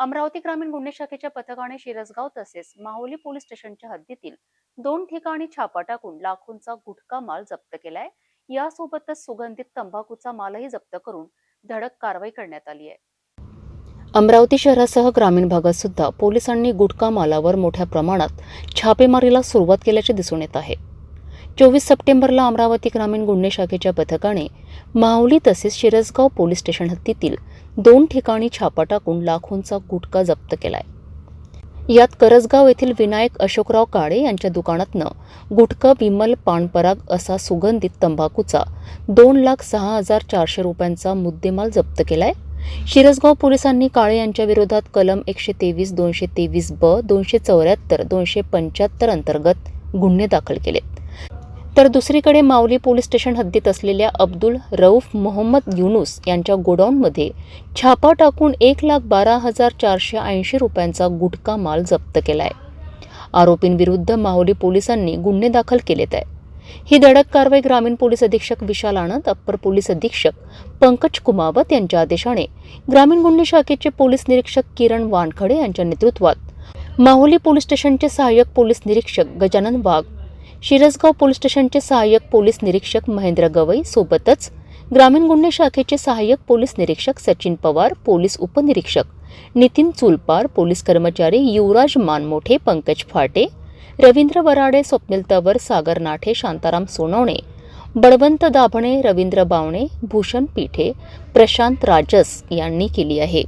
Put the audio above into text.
अमरावती ग्रामीण गुन्हे शाखेच्या पथकाने शिरसगाव तसेच माहुली पोलीस स्टेशनच्या हद्दीतील दोन ठिकाणी छापा टाकून लाखोंचा गुटखा माल जप्त केलाय. यासोबतच सुगंधित तंबाखूचा मालही जप्त करून धडक कारवाई करण्यात आली आहे. अमरावती शहरासह ग्रामीण भागात सुद्धा पोलिसांनी गुटखा मालावर मोठ्या प्रमाणात छापेमारीला सुरुवात केल्याचे दिसून येत आहे. चोवीस सप्टेंबरला अमरावती ग्रामीण गुन्हे शाखेच्या पथकाने माहुली तसेच शिरसगाव पोलीस स्टेशन हद्दीतील दोन ठिकाणी छापा टाकून लाखोंचा गुटखा जप्त केलाय. यात करजगाव येथील विनायक अशोकराव काळे यांच्या दुकानातनं गुटखा विमल पानपराग असा सुगंधित तंबाखूचा दोन लाख सहा हजार चारशे रुपयांचा मुद्देमाल जप्त केलाय. शिरसगाव पोलिसांनी काळे यांच्या विरोधात कलम एकशे तेवीस दोनशे तेवीस ब दोनशे चौऱ्याहत्तर दोनशे पंच्याहत्तर अंतर्गत गुन्हे दाखल केलेत. तर दुसरीकडे माऊली पोलीस स्टेशन हद्दीत असलेल्या अब्दुल रऊफ मोहम्मद युनुस यांच्या गोडाऊनमध्ये छापा टाकून एक लाख बारा हजार चारशे ऐंशी रुपयांचा गुटखा माल जप्त केलाय. आरोपींविरुद्ध माहुली पोलिसांनी गुन्हे दाखल केलेत आहे. ही धडक कारवाई ग्रामीण पोलीस अधीक्षक विशाल आनंद अप्पर पोलीस अधीक्षक पंकज कुमावत यांच्या आदेशाने ग्रामीण गुन्हे शाखेचे पोलीस निरीक्षक किरण वानखडे यांच्या नेतृत्वात माहुली पोलीस स्टेशनचे सहाय्यक पोलीस निरीक्षक गजानन वाघ शिरसगाव पोलीस स्टेशनचे सहाय्यक पोलीस निरीक्षक महेंद्र गवई सोबतच ग्रामीण गुन्हे शाखेचे सहाय्यक पोलीस निरीक्षक सचिन पवार पोलीस उपनिरीक्षक नितीन चुलपार पोलीस कर्मचारी युवराज मानमोठे पंकज फाटे रवींद्र वराडे स्वप्नील तवर सागर नाठे शांताराम सोनवणे बळवंत दाभणे रवींद्र बावणे भूषण पीठे प्रशांत राजस यांनी केली आहे.